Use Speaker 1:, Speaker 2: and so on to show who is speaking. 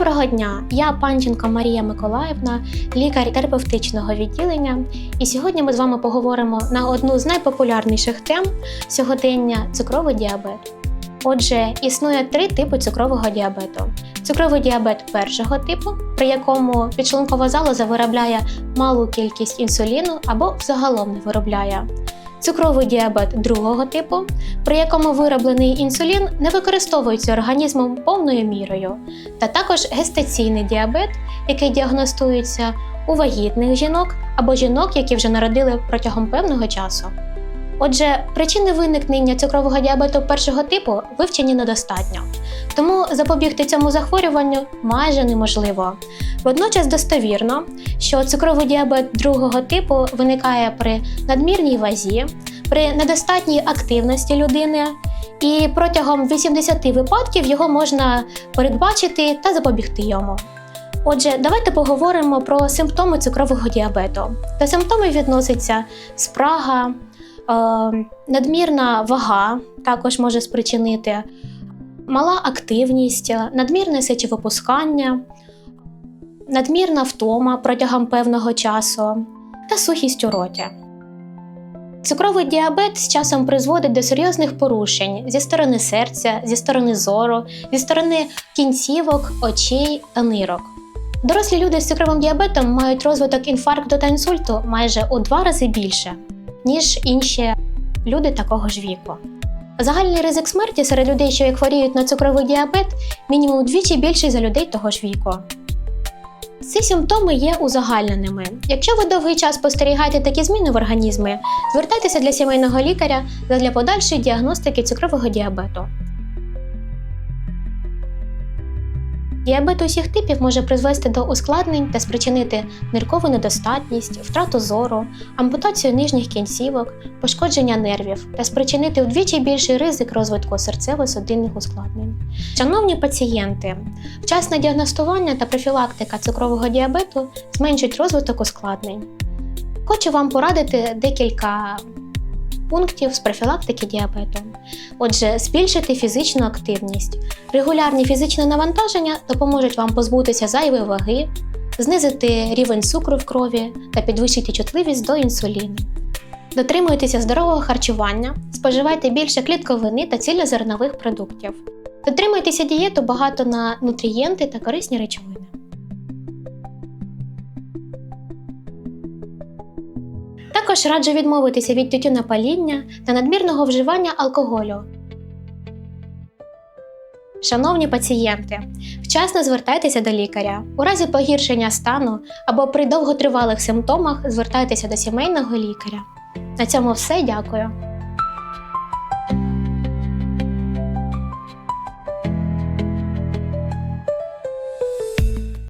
Speaker 1: Доброго дня! Я Панченко Марія Миколаївна, лікар терапевтичного відділення. І сьогодні ми з вами поговоримо на одну з найпопулярніших тем сьогодення цукровий діабет. Отже, існує три типи цукрового діабету: цукровий діабет першого типу, при якому підшлункова залоза виробляє малу кількість інсуліну або взагалом не виробляє. Цукровий діабет другого типу, при якому вироблений інсулін не використовується організмом повною мірою, та також гестаційний діабет, який діагностується у вагітних жінок або жінок, які вже народили протягом певного часу. Отже, причини виникнення цукрового діабету першого типу вивчені недостатньо, тому запобігти цьому захворюванню майже неможливо. Водночас достовірно, що цукровий діабет другого типу виникає при надмірній вазі, при недостатній активності людини, і протягом 80 випадків його можна передбачити та запобігти йому. Отже, давайте поговоримо про симптоми цукрового діабету. До симптомів відноситься спрага, е, надмірна вага також може спричинити, мала активність, надмірне сечовипускання, надмірна втома протягом певного часу та сухість у роті. Цукровий діабет з часом призводить до серйозних порушень зі сторони серця, зі сторони зору, зі сторони кінцівок, очей та нирок. Дорослі люди з цукровим діабетом мають розвиток інфаркту та інсульту майже у два рази більше, ніж інші люди такого ж віку. Загальний ризик смерті серед людей, що хворіють на цукровий діабет, мінімум удвічі більший за людей того ж віку. Ці симптоми є узагальненими. Якщо ви довгий час спостерігаєте такі зміни в організмі, звертайтеся для сімейного лікаря для подальшої діагностики цукрового діабету. Діабет усіх типів може призвести до ускладнень та спричинити ниркову недостатність, втрату зору, ампутацію нижніх кінцівок, пошкодження нервів та спричинити вдвічі більший ризик розвитку серцево-судинних ускладнень. Шановні пацієнти, вчасне діагностування та профілактика цукрового діабету зменшують розвиток ускладнень. Хочу вам порадити декілька пунктів з профілактики діабету. Отже, збільшити фізичну активність. Регулярні фізичні навантаження допоможуть вам позбутися зайвої ваги, знизити рівень цукру в крові та підвищити чутливість до інсуліну. Дотримуйтеся здорового харчування, споживайте більше клітковини та цільнозернових продуктів. Дотримуйтеся дієту багато на нутрієнти та корисні речовини. Також раджу відмовитися від тютюнопаління та надмірного вживання алкоголю. Шановні пацієнти, вчасно звертайтеся до лікаря. У разі погіршення стану або при довготривалих симптомах звертайтеся до сімейного лікаря. На цьому все дякую.